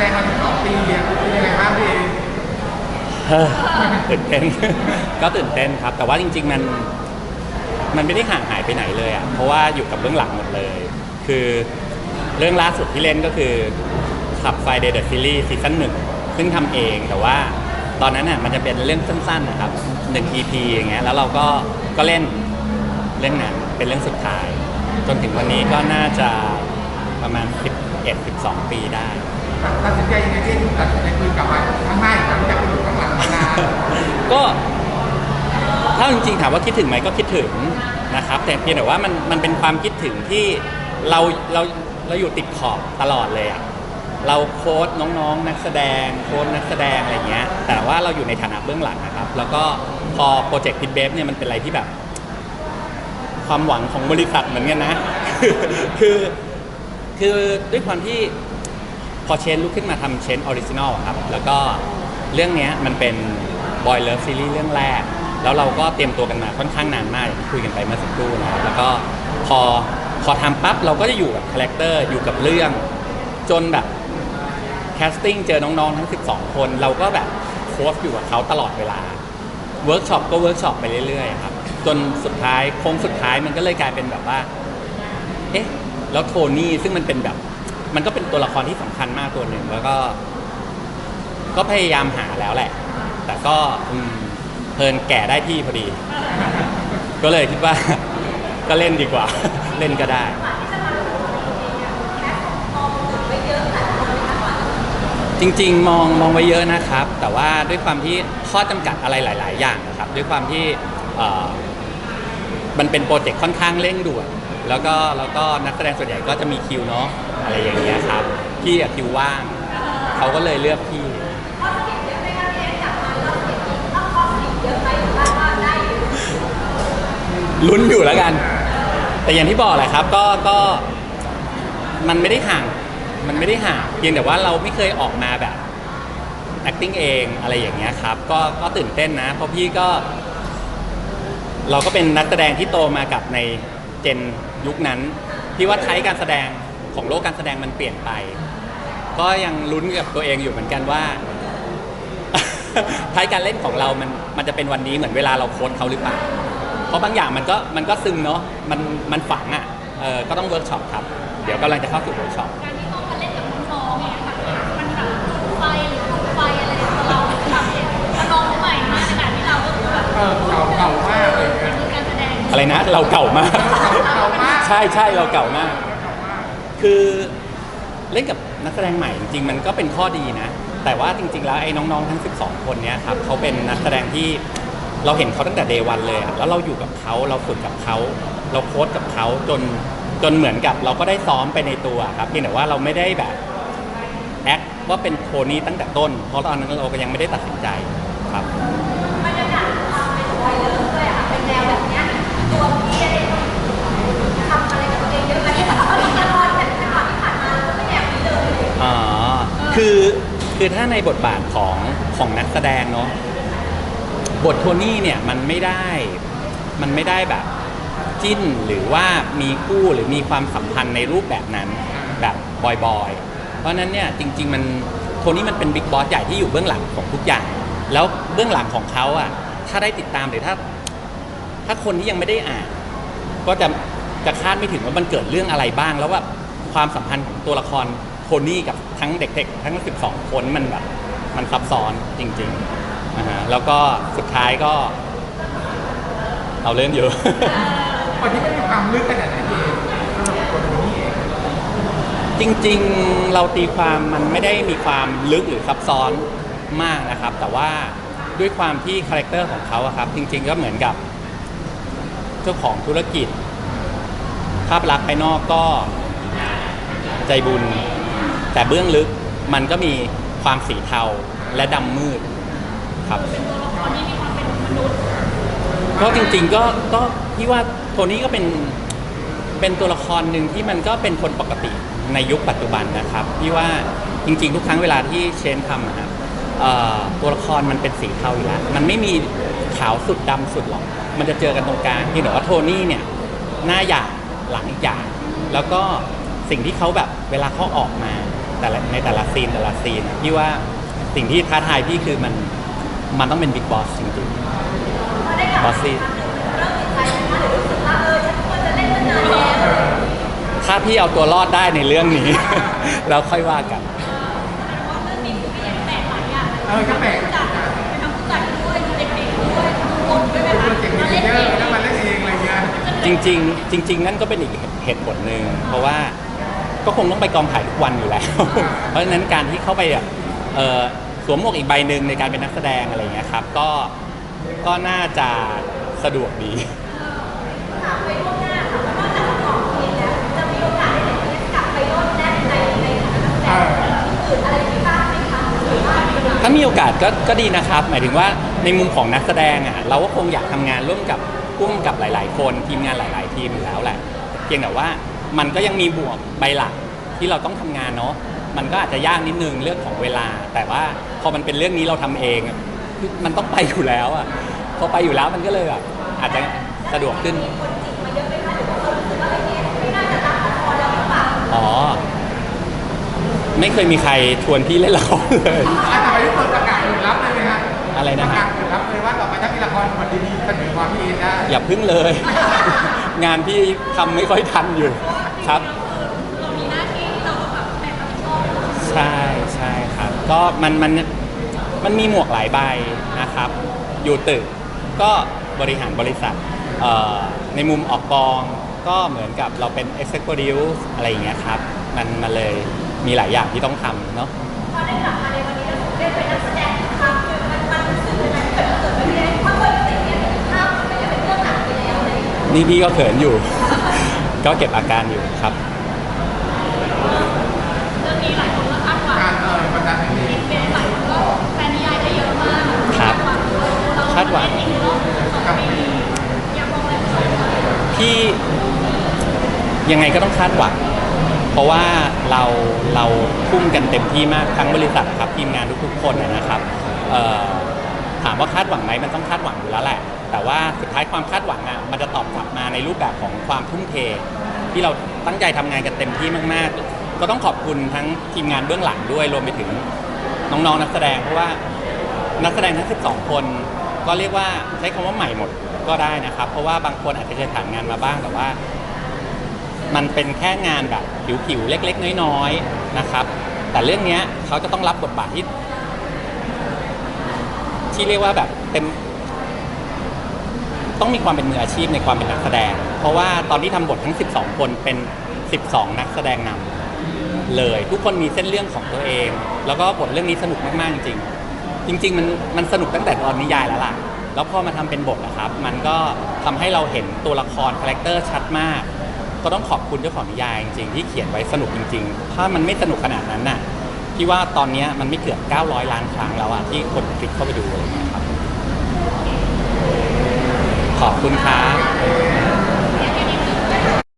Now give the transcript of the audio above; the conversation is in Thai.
ดงมาถึงสองปีเนี่ยเป็นยังไงบ้างพี่เอเฮ้อตื่นเต้น ก็ตื่นเต้นครับ แต่ว่าจริง ๆ มัน มันไม่ได้ห่างหายไปไหนเลยอะ เพราะว่าอยู่กับเบื้องหลังหมดเลย คือเรื่องล่าสุดที่เล่นก็คือขับไฟเดย์เดอะซีรีส์ซีซั่นหนึ่งซึ่งทำเองแต่ว่าตอนนั้นน่ะมันจะเป็นเรื่องสั้นๆนะครับหนึ่ง EP อย่างเงี้ยแล้วเราก็ก็เล่นเรื่องนั้นเป็นเรื่องสุดท้าย จนถึงวันนี้ก็น่าจะประมาณ 11 12 ปีได้ ตัดสินใจยังไงที่ตัดสินใจคืนกลับมาข้งหน้าอีกครั้งจากที่อยู่ข้างหลังมานานก็ถ้าจริงๆถามว่าคิดถึงไหมก็คิดถึงนะครับ แต่เพียงแต่ว่ามันมันเป็นความคิดถึงที่เราเราเราอยู่ติดขอบตลอดเลยอะเราโค้ดน้องๆ นักแสดงโค้ดนักแสดงอะไรเงี้ย แต่ว่าเราอยู่ในฐานะเบื้องหลังนะครับ แล้วก็พอโปรเจกต์พิทเบฟเนี่ยมันเป็นอะไรที่แบบ ความหวังของบริษัทเหมือนกันนะ คือคือด้วยความที่ พอเชนลุกขึ้นมาทำเชนออริจินอลครับ แล้วก็เรื่องนี้มันเป็นบอยเลิฟซีรีส์เรื่องแรก แล้วเราก็เตรียมตัวกันมาค่อนข้างนานมากอย่างที่คุยกันไปเมื่อสักครู่นะแล้วก็พอพอทำปั๊บเราก็จะอยู่กับคาแรคเตอร์อยู่กับเรื่อง จนแบบแคสติ้งเจอน้องๆ ทั้ง 12 คน เราก็แบบโค้ชอยู่กับเขาตลอดเวลาเวิร์กช็อปก็เวิร์กช็อปไปเรื่อยๆครับจนสุดท้ายโค้งสุดท้ายมันก็เลยกลายเป็นแบบว่าเอ๊ะแล้วโทนี่ซึ่งมันเป็นแบบ มันก็เป็นตัวละครที่สำคัญมากตัวหนึ่งแล้วก็ ก็พยายามหาแล้วแหละ แต่ก็อืมเพลินแก่ได้ที่พอดี ก็เลยคิดว่า ก็เล่นดีกว่า เล่นก็ได้ จริงๆ มองมองไว้เยอะนะครับ แต่ว่าด้วยความที่ข้อจำกัดอะไรหลาย ๆ อย่างนะครับ ด้วยความที่เอ่อมันเป็นโปรเจกต์ค่อนข้างเร่งด่วนแล้วก็แล้วก็นักแสดงส่วนใหญ่ก็จะมีคิวเนาะ อะไรอย่างเงี้ยครับพี่อะคิวว่างเขาก็เลยเลือกพี่ ลุ้นอยู่แล้วกัน แต่อย่างที่บอกแหละครับ ก็ก็มันไม่ได้ห่าง มันไม่ได้ห่างเพียงแต่ว่าเราไม่เคยออกมาแบบ acting เองอะไรอย่างเงี้ยครับ ก็ก็ตื่นเต้นนะ เพราะพี่ก็ เราก็เป็นนักแสดงที่โตมากับในเจนยุคนั้น พี่ว่าไทป์การแสดง ของโลกการแสดงมันเปลี่ยนไป ก็ยังลุ้นกับตัวเองอยู่เหมือนกันว่าไทป์การเล่นของเรามันมันจะเป็นวันนี้เหมือนเวลาเราโค้ชเขาหรือเปล่า เพราะบางอย่างมันก็มันก็ซึมเนาะมันมันฝังอะเออก็ต้องเวิร์กช็อปครับ เดี๋ยวกำลังจะเข้าสู่เวิร์กช็อปการที่ต้องมาเล่นกับน้องๆเนี่ยค่ะมันแบบไฟหรือลูกไฟอะไรของเราแบบมันน้องใหม่มากขนาดที่เราก็คือแบบเออเก่าเก่ามากเลยเนี่ยคือการแสดงอะไรนะเราเก่ามาก เก่าเก่ามาก ใช่ใช่เราเก่ามาก คือเล่นกับนักแสดงใหม่จริงๆมันก็เป็นข้อดีนะ แต่ว่าจริง ๆ แล้วไอ้น้องๆทั้ง 12 คนเนี้ยครับเขาเป็นนักแสดงที่เราเห็นเขาตั้งแต่เดวันเลยอะแล้วเราอยู่กับเขาเราฝึกกับเขา เราโค้ชกับเขาจนจนเหมือนกับเราก็ได้ซ้อมไปในตัวครับเพียงแต่ว่าเราไม่ได้แบบแอคว่าเป็นโทนี่ตั้งแต่ต้น เพราะตอนนั้นเราก็ยังไม่ได้ตัดสินใจครับบรรยากาศความเป็นไฟเลิฟด้วยค่ะเป็นแนวแบบนี้ คือคือถ้าในบทบาทของของนักแสดงเนาะบทโทนี่เนี่ยมันไม่ได้ มันไม่ได้แบบจิ้นหรือว่ามีคู่หรือมีความสัมพันธ์ในรูปแบบนั้นแบบบอยๆ เพราะนั้นเนี่ยจริง ๆ มันโทนี่มันเป็นบิ๊กบอสใหญ่ที่อยู่เบื้องหลังของทุกอย่าง แล้วเบื้องหลังของเขาอะถ้าได้ติดตามหรือถ้า ถ้าคนที่ยังไม่ได้อ่าน ก็จะจะคาดไม่ถึงว่ามันเกิดเรื่องอะไรบ้าง แล้วว่าความสัมพันธ์ของตัวละคร โทนี่กับทั้งเด็กๆ ทั้ง 12 คนมันแบบมันซับซ้อนจริงๆนะฮะแล้วก็สุดท้ายก็ เอาเรื่องเยอะวันนี้ไม่มีความลึกขนาดไหนพี่เอสำหรับตัวนี้เองจริงๆเราตีความมันไม่ได้มีความลึกหรือซับซ้อนมากนะครับ แต่ว่าด้วยความที่คาแรคเตอร์ของเขาอะครับจริงๆก็เหมือนกับ เจ้าของธุรกิจ ภาพลักษณ์ภายนอกก็ใจบุญ แต่เบื้องลึกมันก็มีความสีเทาและดำมืดครับตัวละครนี่มีความเป็นมนุษย์ก็จริงๆก็ก็พี่ว่าโทนี่ก็เป็นเป็นตัวละครหนึ่งที่มันก็เป็นคนปกติในยุคปัจจุบันนะครับพี่ว่าจริง ๆ ทุกครั้งเวลาที่เชนทำอะครับเอ่อตัวละครมันเป็นสีเทาอยู่แล้วมันไม่มีขาวสุดดำสุดหรอก มันจะเจอกันตรงกลางที่แต่ว่าโทนี่เนี่ยหน้าหยาบหลังหยาบแล้วก็สิ่งที่เขาแบบเวลาเขาออกมา แต่ละในแต่ละซีนแต่ละซีนพี่ว่าสิ่งที่ท้าทายพี่คือมันมันต้องเป็นบิ๊กบอสจริงพอได้กลับบอสซี่เริ่มติดใจนะคะหรือรู้สึกว่าเออฉันควรจะเล่นมานานแล้วถ้าพี่เอาตัวรอดได้ในเรื่องนี้เราค่อยว่ากันว่าเรื่องนี้คือพี่ยังแปลกหลายอย่างเออก็แปลกจัดเป็นทั้งผู้จัดด้วยเด็กๆด้วยทุกคนด้วยไหมโปรคะเจกต์ดีเยอะแล้วมาเล่นเองอะไรเงี้ยจริงๆจริง ๆ นั่นก็เป็นอีกเหตุผลหนึ่งเพราะว่า ก็คงต้องไปกองถ่ายทุกวันอยู่แล้ว เพราะฉะนั้นการที่เข้าไปแบบเอ่อสวมหมวกอีกใบหนึ่งในการเป็นนักแสดงอะไรอย่างเงี้ยครับ ก็ก็น่าจะสะดวกดี ถามไปล่วงหน้าค่ะว่านอกจากละครเพลงแล้วจะมีโอกาสได้เห็นคริสกลับไปโลดแน่นในในคณะนักแสดงอื่นอะไรที่บ้างไหมคะหรือว่ามีถ้ามีโอกาสก็ก็ดีนะครับ หมายถึงว่าในมุมของนักแสดงอะเราก็คงอยากทำงานร่วมกับร่วมกับหลาย ๆ คนทีมงานหลาย ๆ ทีมอยู่แล้วแหละ เพียงแต่ว่า มันก็ยังมีบวกใบหลักที่เราต้องทำงานเนาะมันก็อาจจะยากนิดนึงเรื่องของเวลา แต่ว่าพอมันเป็นเรื่องนี้เราทำเองอะมันต้องไปอยู่แล้วอะพอไปอยู่แล้วมันก็เลยแบบอาจจะสะดวกขึ้นคนจิกมาเยอะไหมคะหรือว่าคนรู้สึกว่าเอ้ยเนี่ยไม่น่าจะรับละครแล้วหรือเปล่าอ๋อ ไม่เคยมีใครชวนพี่เล่นละครเลยอะต่อไปที่เปิดประกาศเปิดรับเลยไหมฮะอะไรนะประฮะกาศเปิดรับเลยว่าต่อไปถ้ามีละครบทดีๆเสนอความพี่เอได้อย่าพึ่งเลย งานพี่ทำไม่ค่อยทันอยู่ ครับ เรามีหน้าที่ที่เราต้องแบบแบ่งรับผิดชอบใช่ใช่ครับ ก็มันมันมันมีหมวกหลายใบนะครับ อยู่ตึกก็บริหารบริษัทเอ่อในมุมออกกองก็เหมือนกับเราเป็น executive อะไรอย่างเงี้ยครับ มันมันเลยมีหลายอย่างที่ต้องทำเนาะ พอได้กลับมาในวันนี้แล้วได้เป็นนักแสดงอีกครั้งหนึ่งมันมันรู้สึกยังไงเกิดเกิดไม่ได้เพราะปกติเนี่ยเป็นภาพมันจะเป็นเรื่องหนังไปแล้วอะไรอย่างเงี้ยนี่พี่ก็เขินอยู่ ก็เก็บอาการอยู่ครับ เรื่องนี้หลายคนก็คาดหวังการเออกดดันอย่างนี้เป็นหลายคนก็แฟนนิยายได้เยอะมากครับหวังเราเราคาดหวังเองรอบสองปีอยากมองอะไรเป็นสองปีพี่ยังไงก็ต้องคาดหวัง เพราะว่าเราเราพุ่งกันเต็มที่มากทั้งบริษัทครับทีมงานทุกๆคนนะนะครับเอ่อถามว่าคาดหวังไหมมันต้องคาดหวังอยู่แล้วแหละ แต่ว่าสุดท้ายความคาดหวังอะมันจะตอบกลับมาในรูปแบบของความทุ่มเท ที่เราตั้งใจทำงานกันเต็มที่มากๆ ก็ต้องขอบคุณทั้งทีมงานเบื้องหลังด้วยรวมไปถึงน้องๆนักแสดงเพราะว่านักแสดงทั้ง 12 คน ก็เรียกว่าใช้คำว่าใหม่หมดก็ได้นะครับ เพราะว่าบางคนอาจจะเคยผ่านงานมาบ้างแต่ว่า มันเป็นแค่งานแบบผิวๆเล็ก ๆ น้อยๆนะครับ แต่เรื่องเนี้ยเขาจะต้องรับบทบาทที่ที่เรียกว่าแบบเต็ม ต้องมีความเป็นมืออาชีพในความเป็นนักแสดง เพราะว่าตอนที่ทำบททั้ง 12 คนเป็น 12 นักแสดงนำเลยทุกคนมีเส้นเรื่องของตัวเอง แล้วก็บทเรื่องนี้สนุกมากๆจริงๆ จริง ๆ มันมันสนุกตั้งแต่ตอนนิยายแล้วล่ะ แล้วพอมาทำเป็นบทนะครับ มันก็ทำให้เราเห็นตัวละครคาแรคเตอร์ชัดมาก ก็ต้องขอบคุณเจ้าของนิยายจริงๆที่เขียนไว้สนุกจริง ๆ ถ้ามันไม่สนุกขนาดนั้นน่ะพี่ว่าตอนเนี้ยมันไม่เกือบ 900 ล้านครั้งแล้วอะที่คนคลิกเข้าไปดูอะไรอย่างเงี้ยครับ ขอบคุณครับ